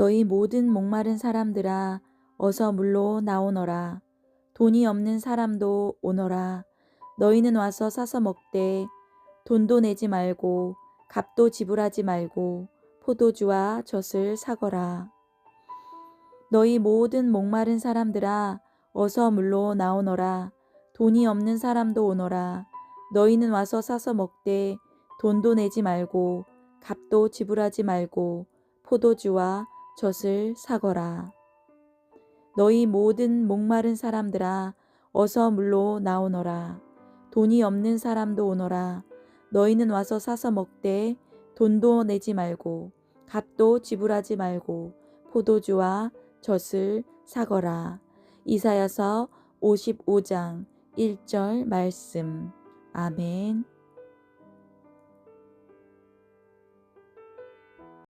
너희 모든 목마른 사람들아 어서 물로 나오너라. 돈이 없는 사람도 오너라. 너희는 와서 사서 먹되 돈도 내지 말고 값도 지불하지 말고 포도주와 젖을 사거라. 너희 모든 목마른 사람들아 어서 물로 나오너라. 돈이 없는 사람도 오너라. 너희는 와서 사서 먹되 돈도 내지 말고 값도 지불하지 말고 포도주와 젖을 사거라. 너희 모든 목마른 사람들아 어서 물로 나오너라. 돈이 없는 사람도 오너라. 너희는 와서 사서 먹되 돈도 내지 말고 값도 지불하지 말고 포도주와 젖을 사거라. 이사야서 55장 1절 말씀. 아멘.